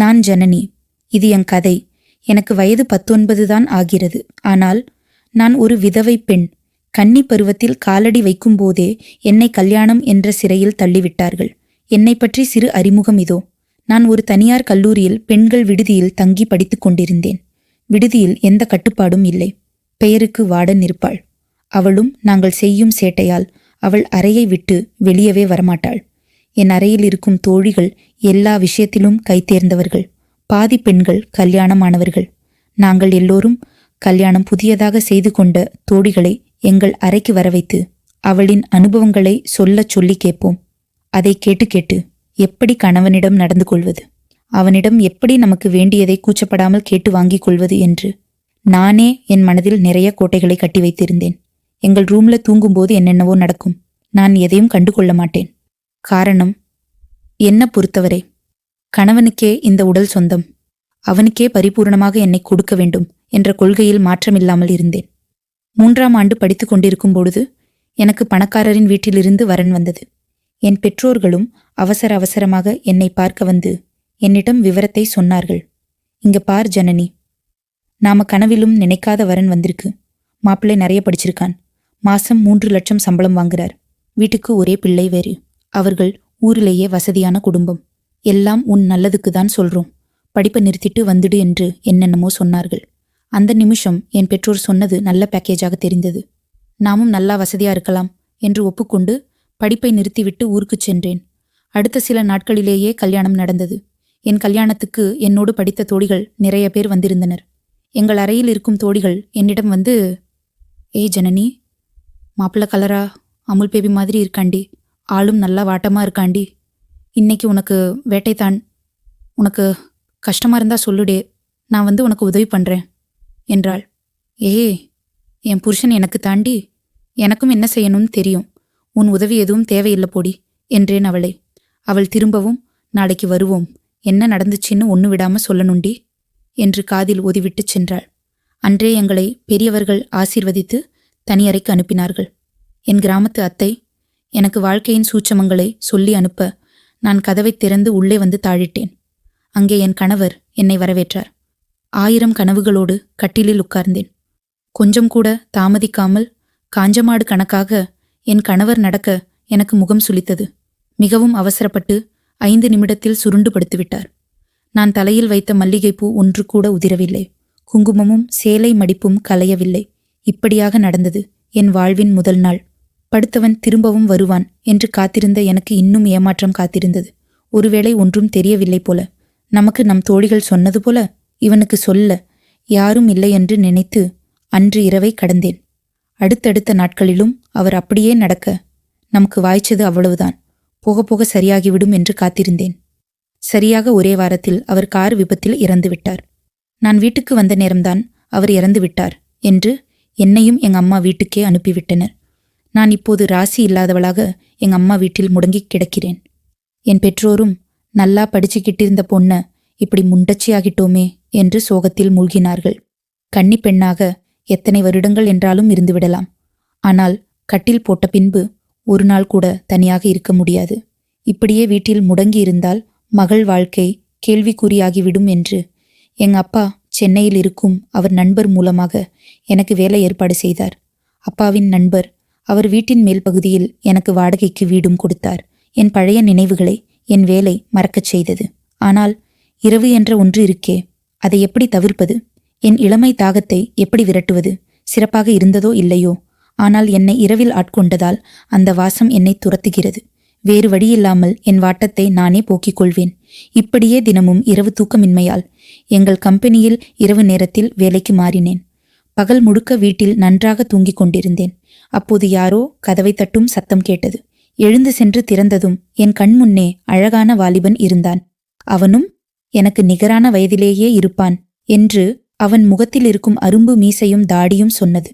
நான் ஜனனி. இது என் கதை. எனக்கு வயது பத்தொன்பது தான் ஆகிறது. ஆனால் நான் ஒரு விதவை பெண். கன்னி பருவத்தில் காலடி வைக்கும்போதே என்னை கல்யாணம் என்ற சிறையில் தள்ளிவிட்டார்கள். என்னை பற்றி சிறு அறிமுகம் இதோ. நான் ஒரு தனியார் கல்லூரியில் பெண்கள் விடுதியில் தங்கி படித்துக் கொண்டிருந்தேன். விடுதியில் எந்த கட்டுப்பாடும் இல்லை. பெயருக்கு வாடன் இருப்பாள் அவளும் நாங்கள் செய்யும் சேட்டையால் அவள் அறையை விட்டு வெளியவே வரமாட்டாள். என் அறையில் இருக்கும் தோழிகள் எல்லா விஷயத்திலும் கைத்தேர்ந்தவர்கள் பாதி பெண்கள் கல்யாணமானவர்கள். நாங்கள் எல்லோரும் கல்யாணம் புதியதாக செய்து கொண்ட தோடிகளை எங்கள் அறைக்கு வரவைத்து அவளின் அனுபவங்களை சொல்லச் சொல்லி கேட்போம். அதை கேட்டு கேட்டு எப்படி கணவனிடம் நடந்து கொள்வது? அவனிடம் எப்படி நமக்கு வேண்டியதை கூச்சப்படாமல் கேட்டு வாங்கிக் கொள்வது என்று நானே என் மனதில் நிறைய கோட்டைகளை கட்டி வைத்திருந்தேன். எங்கள் ரூம்ல தூங்கும்போது என்னென்னவோ நடக்கும். நான் எதையும் கண்டுகொள்ள மாட்டேன். காரணம் என்ன பொறுத்தவரை கணவனுக்கே இந்த உடல் சொந்தம். அவனுக்கே பரிபூரணமாக என்னை கொடுக்க வேண்டும் என்ற கொள்கையில் மாற்றமில்லாமல் இருந்தேன். மூன்றாம் ஆண்டு படித்து கொண்டிருக்கும் பொழுது எனக்கு பணக்காரரின் வீட்டிலிருந்து வரன் வந்தது. என் பெற்றோர்களும் அவசர அவசரமாக என்னை பார்க்க வந்து என்னிடம் விவரத்தை சொன்னார்கள். இங்க பார் ஜனனி. நாம கனவிலும் நினைக்காத வரன் வந்திருக்கு. மாப்பிள்ளை நிறைய படிச்சிருக்கான். மாசம் மூன்று லட்சம் சம்பளம் வாங்குறார். வீட்டுக்கு ஒரே பிள்ளை வேறு. அவர்கள் ஊரிலேயே வசதியான குடும்பம். எல்லாம் உன் நல்லதுக்கு தான் சொல்றோம். படிப்பை நிறுத்திட்டு வந்துடு என்று என்னென்னமோ சொன்னார்கள். அந்த நிமிஷம் என் பெற்றோர் சொன்னது நல்ல பேக்கேஜாக தெரிந்தது. நாமும் நல்லா வசதியா இருக்கலாம் என்று ஒப்புக்கொண்டு படிப்பை நிறுத்திவிட்டு ஊருக்குச் சென்றேன். அடுத்த சில நாட்களிலேயே கல்யாணம் நடந்தது. என் கல்யாணத்துக்கு என்னோடு படித்த தோழிகள் நிறைய பேர் வந்திருந்தனர். எங்கள் அறையில் இருக்கும் தோழிகள் என்னிடம் வந்து ஏய் ஜனனி மாப்பிள்ளை கலரா? அமுல் பேபி மாதிரி இருக்காண்டி. ஆளும் நல்லா வாட்டமா இருக்காண்டி. இன்னைக்கு உனக்கு வேட்டைத்தான். உனக்கு கஷ்டமா இருந்தா சொல்லுடே. நான் வந்து உனக்கு உதவி பண்றேன் என்றாள். ஏய் என் புருஷன் எனக்கு தாண்டி எனக்கும் என்ன செய்யணும்னு தெரியும். உன் உதவி எதுவும் தேவையில்லை போடி என்றேன் அவளை. அவள் திரும்பவும் நாளைக்கு வருவோம். என்ன நடந்துச்சுன்னு ஒன்று விடாம சொல்லணுண்டி என்று காதில் ஓதிவிட்டுச் சென்றாள். அன்றே எங்களை பெரியவர்கள் ஆசீர்வதித்து தனியறைக்கு அனுப்பினார்கள். என் கிராமத்து அத்தை எனக்கு வாழ்க்கையின் சூட்சமங்களை சொல்லி அனுப்ப நான் கதவை திறந்து உள்ளே வந்து தாழிட்டேன். அங்கே என் கணவர் என்னை வரவேற்றார். ஆயிரம் கனவுகளோடு கட்டிலில் உட்கார்ந்தேன். கொஞ்சம் கூட தாமதிக்காமல் காஞ்சமாடு கணக்காக என் கணவர் நடக்க எனக்கு முகம் சுளித்தது. மிகவும் அவசரப்பட்டு ஐந்து நிமிடத்தில் சுருண்டு படுத்துவிட்டார். நான் தலையில் வைத்த மல்லிகைப்பூ ஒன்று கூட உதிரவில்லை. குங்குமமும் சேலை மடிப்பும் கலையவில்லை இப்படியாக நடந்தது என் வாழ்வின் முதல் நாள். படுத்தவன் திரும்பவும் வருவான் என்று காத்திருந்த எனக்கு இன்னும் ஏமாற்றம் காத்திருந்தது. ஒருவேளை ஒன்றும் தெரியவில்லை போல. நமக்கு நம் தோழிகள் சொன்னது போல? இவனுக்கு சொல்ல. யாரும் இல்லை என்று நினைத்து அன்று இரவை கடந்தேன். அடுத்தடுத்த நாட்களிலும் அவர் அப்படியே நடக்க. நமக்கு வாய்ச்சது அவ்வளவுதான். போக போக சரியாகிவிடும் என்று காத்திருந்தேன். சரியாக ஒரே வாரத்தில் அவர் கார் விபத்தில் இறந்து விட்டார் நான் வீட்டுக்கு வந்த நேரம்தான் அவர் இறந்து விட்டார் என்று என்னையும் எங்க அம்மா வீட்டுக்கே அனுப்பிவிட்டனர். நான் இப்போது ராசி இல்லாதவளாக எங்க அம்மா வீட்டில் முடங்கி கிடக்கிறேன். என் பெற்றோரும் நல்லா படிச்சுக்கிட்டிருந்த பொண்ண இப்படி முண்டச்சி ஆகிட்டோமே என்று சோகத்தில் மூழ்கினார்கள். கன்னி பெண்ணாக எத்தனை வருடங்கள் என்றாலும் இருந்துவிடலாம் ஆனால் கட்டில் போட்ட பின்பு ஒரு நாள் கூட தனியாக இருக்க முடியாது. இப்படியே வீட்டில் முடங்கி இருந்தால் மகள் வாழ்க்கை கேள்விக்குறியாகிவிடும் என்று எங்க அப்பா சென்னையில் இருக்கும் அவர் நண்பர் மூலமாக எனக்கு வேலை ஏற்பாடு செய்தார். அப்பாவின் நண்பர் அவர் வீட்டின் மேல் பகுதியில் எனக்கு வாடகைக்கு வீடும் கொடுத்தார். என் பழைய நினைவுகளை என் வேலை மறக்கச் செய்தது. ஆனால் இரவு என்ற ஒன்று இருக்கே அதை எப்படி தவிர்ப்பது? என் இளமை தாகத்தை எப்படி விரட்டுவது? சிறப்பாக இருந்ததோ இல்லையோ? ஆனால் என்னை இரவில் ஆட்கொண்டதால் அந்த வாசம் என்னை துரத்துகிறது. வேறு வழியில்லாமல் என் வாட்டத்தை நானே போக்கிக் கொள்வேன். இப்படியே தினமும் இரவு தூக்கமின்மையால் எங்கள் கம்பெனியில் இரவு நேரத்தில் வேலைக்கு மாறினேன். பகல் முழுக்க வீட்டில் நன்றாக தூங்கிக் கொண்டிருந்தேன். அப்போது யாரோ கதவை தட்டும் சத்தம் கேட்டது. எழுந்து சென்று திறந்ததும் என் கண்முன்னே அழகான வாலிபன் இருந்தான். அவனும் எனக்கு நிகரான வயதிலேயே இருப்பான் என்று அவன் முகத்தில் இருக்கும் அரும்பு மீசையும் தாடியும் சொன்னது.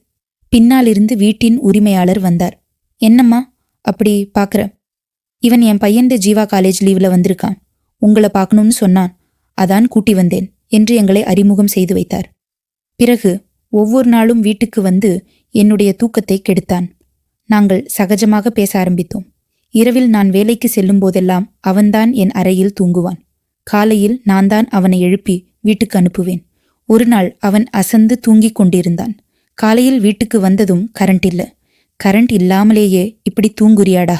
பின்னாலிருந்து வீட்டின் உரிமையாளர் வந்தார். என்னம்மா அப்படி பார்க்கற இவன் என் பையன்ட ஜீவா காலேஜ் லீவ்ல வந்திருக்கான். உங்களை பார்க்கணும்னு சொன்னான். அதான் கூட்டி வந்தேன் என்று எங்களை அறிமுகம் செய்து வைத்தார். பிறகு ஒவ்வொரு நாளும் வீட்டுக்கு வந்து என்னுடைய தூக்கத்தை கெடுத்தான். நாங்கள் சகஜமாக பேச ஆரம்பித்தோம். இரவில் நான் வேலைக்கு செல்லும் போதெல்லாம் அவன்தான் என் அறையில் தூங்குவான். காலையில் நான் தான் அவனை எழுப்பி வீட்டுக்கு அனுப்புவேன். ஒரு நாள் அவன் அசந்து தூங்கிக் கொண்டிருந்தான். காலையில் வீட்டுக்கு வந்ததும் கரண்ட் இல்ல. கரண்ட் இல்லாமலேயே இப்படி தூங்குறியாடா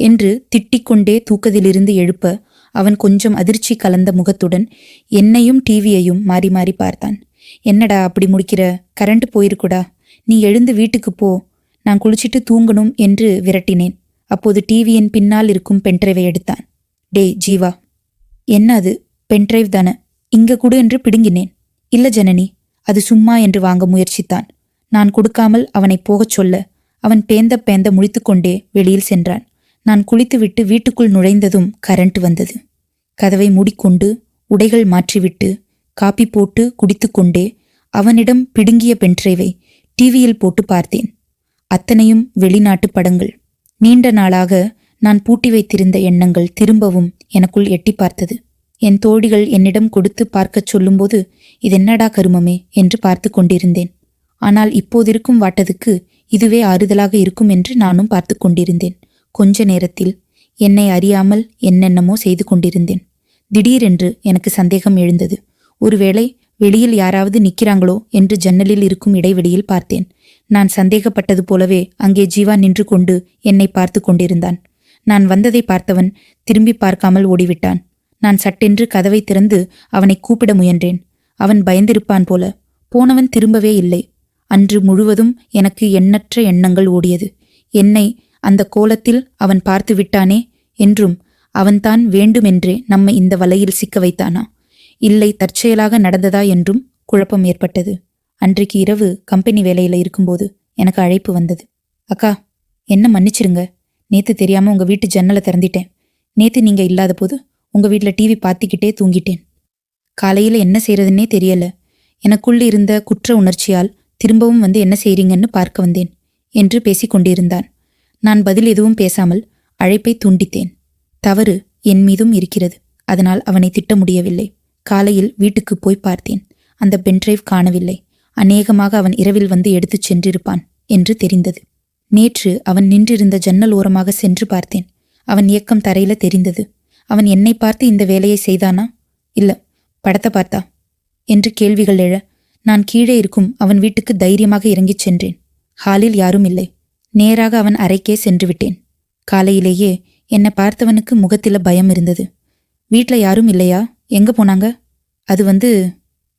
என்று திட்டிக்கொண்டே தூக்கத்திலிருந்து எழுப்ப அவன் கொஞ்சம் அதிர்ச்சி கலந்த முகத்துடன் என்னையும் டிவியையும் மாறி மாறி பார்த்தான். என்னடா அப்படி முடிக்கிற? கரண்ட் போயிருக்குடா. நீ எழுந்து வீட்டுக்கு போ. நான் குளிச்சிட்டு தூங்கணும் என்று விரட்டினேன். அப்போது டிவியின் பின்னால் இருக்கும் பென்ட்ரைவை எடுத்தான். டேய் ஜீவா. என்ன அது? பென்ட்ரைவ் தானே. இங்க கொடு என்று பிடுங்கினேன். இல்ல ஜனனி அது சும்மா என்று வாங்க முயற்சித்தான். நான் கொடுக்காமல் அவனை போகச் சொல்ல. அவன் பேந்த பேந்த முழித்துக்கொண்டே வெளியில் சென்றான். நான் குளித்துவிட்டு வீட்டுக்குள் நுழைந்ததும் கரண்ட் வந்தது. கதவை மூடிக்கொண்டு உடைகள் மாற்றிவிட்டு காப்பி போட்டு குடித்துக்கொண்டே அவனிடம் பிடுங்கிய பென்ட்ரைவை டிவியில் போட்டு பார்த்தேன். அத்தனையும் வெளிநாட்டு படங்கள். நீண்ட நாளாக நான் பூட்டி வைத்திருந்த எண்ணங்கள் திரும்பவும் எனக்குள் எட்டி பார்த்தது. என் தோழிகள் என்னிடம் கொடுத்து பார்க்கச் சொல்லும்போது இதென்னடா கருமமே? என்று பார்த்து கொண்டிருந்தேன். ஆனால் இப்போதிருக்கும் வாட்டதுக்கு இதுவே ஆறுதலாக இருக்கும் என்று நானும் பார்த்து கொண்டிருந்தேன். கொஞ்ச நேரத்தில் என்னை அறியாமல் என்னென்னமோ செய்து கொண்டிருந்தேன். திடீரென்று எனக்கு சந்தேகம் எழுந்தது. ஒருவேளை வெளியில் யாராவது நிற்கிறாங்களோ என்று ஜன்னலில் இருக்கும் இடைவெளியில் பார்த்தேன். நான் சந்தேகப்பட்டது போலவே அங்கே ஜீவா நின்று கொண்டு என்னை பார்த்து கொண்டிருந்தான். நான் வந்ததை பார்த்தவன் திரும்பி பார்க்காமல் ஓடிவிட்டான். நான் சட்டென்று கதவை திறந்து அவனை கூப்பிட முயன்றேன். அவன் பயந்திருப்பான் போல. போனவன் திரும்பவே இல்லை. அன்று முழுவதும் எனக்கு எண்ணற்ற எண்ணங்கள் ஓடியது. என்னை அந்த கோலத்தில் அவன் பார்த்து விட்டானே என்றும் அவன்தான் வேண்டுமென்றே நம்மை இந்த வலையில் சிக்க வைத்தானா? இல்லை தற்செயலாக நடந்ததா என்றும் குழப்பம் ஏற்பட்டது. அன்றைக்கு இரவு கம்பெனி வேலையில இருக்கும்போது எனக்கு அழைப்பு வந்தது. அக்கா என்ன மன்னிச்சிருங்க நேத்து தெரியாம உங்க வீட்டு ஜன்னலை திறந்திட்டேன். நேத்து நீங்க இல்லாத போது உங்க வீட்ல டிவி பார்த்துக்கிட்டே தூங்கிட்டேன். காலையில என்ன செய்யறதுன்னே தெரியல. எனக்குள் இருந்த குற்ற உணர்ச்சியால் திரும்பவும் வந்து என்ன செய்றீங்கன்னு பார்க்க வந்தேன் என்று பேசிக் கொண்டிருந்தான். நான் பதில் எதுவும் பேசாமல் அழைப்பை துண்டித்தேன். தவறு என் மீதும் இருக்கிறது. அதனால் அவனை திட்ட முடியவில்லை. காலையில் வீட்டுக்கு போய் பார்த்தேன். அந்த பென்ட்ரைவ் காணவில்லை. அநேகமாக அவன் இரவில் வந்து எடுத்துச் சென்றிருப்பான் என்று தெரிந்தது. நேற்று அவன் நின்றிருந்த ஜன்னல் ஓரமாக சென்று பார்த்தேன். அவன் இயக்கம் தரையில தெரிந்தது. அவன் என்னை பார்த்து இந்த வேலையை செய்தானா? இல்ல படத்தை பார்த்தா? என்று கேள்விகள் எழ நான் கீழே இருக்கும் அவன் வீட்டுக்கு தைரியமாக இறங்கிச் சென்றேன். ஹாலில் யாரும் இல்லை. நேராக அவன் அறைக்கே சென்று விட்டேன். காலையிலேயே என்னை பார்த்தவனுக்கு முகத்தில பயம் இருந்தது. வீட்ல யாரும் இல்லையா? எங்க போனாங்க? அது வந்து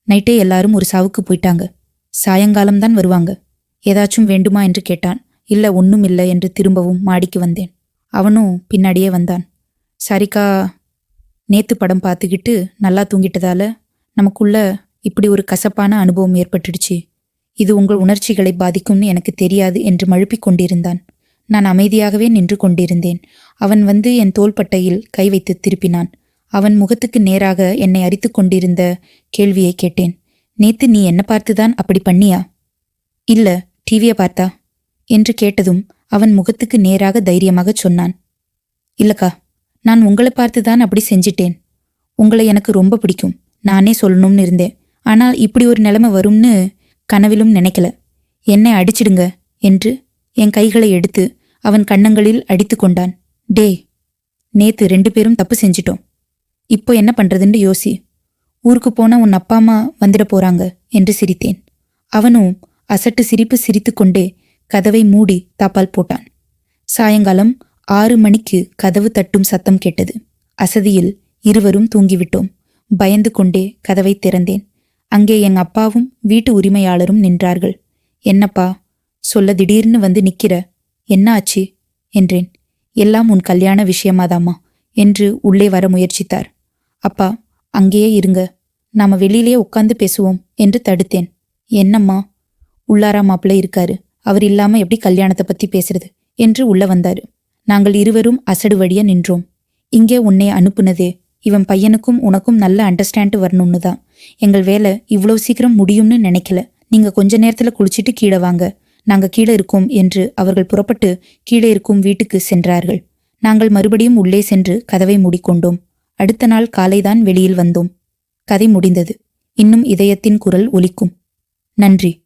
நைட்டே எல்லாரும் ஒரு சாவுக்கு போயிட்டாங்க. சாயங்காலம்தான் வருவாங்க. ஏதாச்சும் வேண்டுமா என்று கேட்டான். இல்ல ஒன்றும் இல்லை என்று திரும்பவும் மாடிக்கு வந்தேன். அவனும் பின்னாடியே வந்தான். சரிக்கா நேத்து படம் பார்த்துக்கிட்டு நல்லா தூங்கிட்டதால நமக்குள்ள இப்படி ஒரு கசப்பான அனுபவம் ஏற்பட்டுடுச்சு. இது உங்கள் உணர்ச்சிகளை பாதிக்கும்னு எனக்கு தெரியாது என்று மழுப்பிக் கொண்டிருந்தான். நான் அமைதியாகவே நின்று கொண்டிருந்தேன். அவன் வந்து என் தோள்பட்டையில் கை வைத்து திருப்பினான். அவன் முகத்துக்கு நேராக என்னை அரித்து கொண்டிருந்த கேள்வியை கேட்டேன். நேத்து நீ என்ன பார்த்துதான் அப்படி பண்ணியா? இல்ல டிவிய பார்த்தா? என்று கேட்டதும் அவன் முகத்துக்கு நேராக தைரியமாக சொன்னான். இல்லக்கா நான் உங்களை பார்த்துதான் அப்படி செஞ்சிட்டேன். உங்களை எனக்கு ரொம்ப பிடிக்கும். நானே சொல்லணும்னு இருந்தேன். ஆனால் இப்படி ஒரு நிலைமை வரும்னு கனவிலும் நினைக்கல. என்னை அடிச்சிடுங்க என்று என் கைகளை எடுத்து அவன் கன்னங்களில் அடித்து கொண்டான். டே நேத்து ரெண்டு பேரும் தப்பு செஞ்சிட்டோம். இப்போ என்ன பண்றதுன்னு யோசி. ஊருக்கு போன உன் அப்பா அம்மா வந்துட போறாங்க என்று சிரித்தேன். அவனும் அசட்டு சிரிப்பு சிரித்துக்கொண்டே கதவை மூடி தாப்பால் போட்டான். சாயங்காலம் ஆறு மணிக்கு கதவு தட்டும் சத்தம் கேட்டது. அசதியில் இருவரும் தூங்கிவிட்டோம். பயந்து கொண்டே கதவை திறந்தேன். அங்கே எங்க அப்பாவும் வீட்டு உரிமையாளரும் நின்றார்கள். என்னப்பா சொல்ல திடீர்னு வந்து நிக்கிற? என்ன ஆச்சு என்றேன். எல்லாம் உன் கல்யாண விஷயமாதாம்மா என்று உள்ளே வர முயற்சித்தார். அப்பா அங்கேயே இருங்க. நாம வெளியிலேயே உட்கார்ந்து பேசுவோம் என்று தடுத்தேன். என்னம்மா? உள்ளாரா மாப்பிள்ள இருக்காரு. அவர் இல்லாம எப்படி கல்யாணத்தை பத்தி பேசுறது? என்று உள்ள வந்தாரு. நாங்கள் இருவரும் அசடு வழிய நின்றோம். இங்கே உன்னை அனுப்புனதே. இவன் பையனுக்கும் உனக்கும் நல்ல அண்டர்ஸ்டாண்ட் வரணும்னு தான். எங்கள் வேலை இவ்வளவு சீக்கிரம் முடியும்னு நினைக்கல. நீங்க கொஞ்ச நேரத்துல குளிச்சிட்டு கீழே வாங்க. நாங்க கீழே இருக்கோம் என்று அவர்கள் புறப்பட்டு கீழே இருக்கும் வீட்டுக்கு சென்றார்கள். நாங்கள் மறுபடியும் உள்ளே சென்று கதவை மூடிக்கொண்டோம். அடுத்த நாள் காலைதான் வெளியில் வந்தோம். கதை முடிந்தது. இன்னும் இதயத்தின் குரல் ஒலிக்கும். நன்றி.